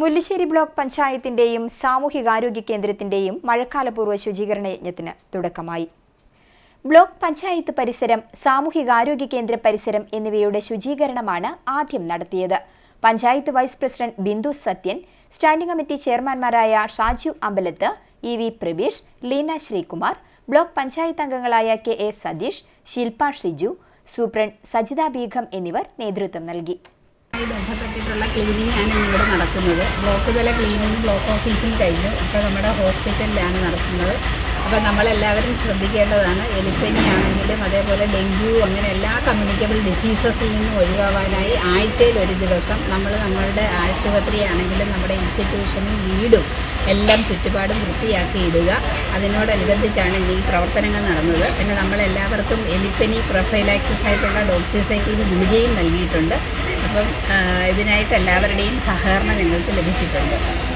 Mullassery block പഞ്ചായത്തിന്റെയും സാമൂഹികാരോഗ്യ കേന്ദ്രത്തിന്റെയും മഴക്കാലപൂർവ ശുചീകരണ യജ്ഞത്തിന് തുടക്കമായി. ബ്ലോക്ക് പഞ്ചായത്ത് പരിസരം സാമൂഹികാരോഗ്യ കേന്ദ്ര പരിസരം എന്നിവയുടെ ശുചീകരണമാണ് ആദ്യം നടത്തിയത്. Panchayat vice president Bindu Sathyan standing committee ചെയർമാൻമാരായ Shaju Ambalath E V Praveesh Leena Sreekumar block panchayat അംഗങ്ങളായ K A Satheesh Shilpa Shiju superintendent Sajitha Beegum എന്നിവർ നേതൃത്വം നൽകി. ബന്ധപ്പെട്ടിട്ടുള്ള ക്ലീനിങ് ആണ് ഇവിടെ നടക്കുന്നത്. ബ്ലോക്ക് തല ക്ലീനിങ് ബ്ലോക്ക് ഓഫീസിൽ കഴിഞ്ഞു. ഇപ്പോൾ നമ്മുടെ ഹോസ്പിറ്റലിലാണ് നടക്കുന്നത്. അപ്പോൾ നമ്മളെല്ലാവരും ശ്രദ്ധിക്കേണ്ടതാണ് എലിപ്പനി ആണെങ്കിലും അതേപോലെ ഡെങ്കു അങ്ങനെ എല്ലാ കമ്മ്യൂണിക്കബിൾ ഡിസീസസിൽ നിന്നും ഒഴിവാകാനായി ആഴ്ചയിൽ ഒരു ദിവസം നമ്മൾ നമ്മളുടെ ആശുപത്രി ആണെങ്കിലും നമ്മുടെ ഇൻസ്റ്റിറ്റ്യൂഷനും വീടും എല്ലാം ചുറ്റുപാടും വൃത്തിയാക്കി ഇടുക അതിനോടനുബന്ധിച്ചാണ് ഈ പ്രവർത്തനങ്ങൾ നടന്നത്. പിന്നെ നമ്മളെല്ലാവർക്കും എലിപ്പനി പ്രൊഫൈലാക്സിസ് ആയിട്ടുള്ള ഡോക്സിസൈക്കിൾ ഗുളികയും നൽകിയിട്ടുണ്ട്. അപ്പം ഇതിനായിട്ട് എല്ലാവരുടെയും സഹകരണം ഞങ്ങൾക്ക് ലഭിച്ചിട്ടുണ്ട്.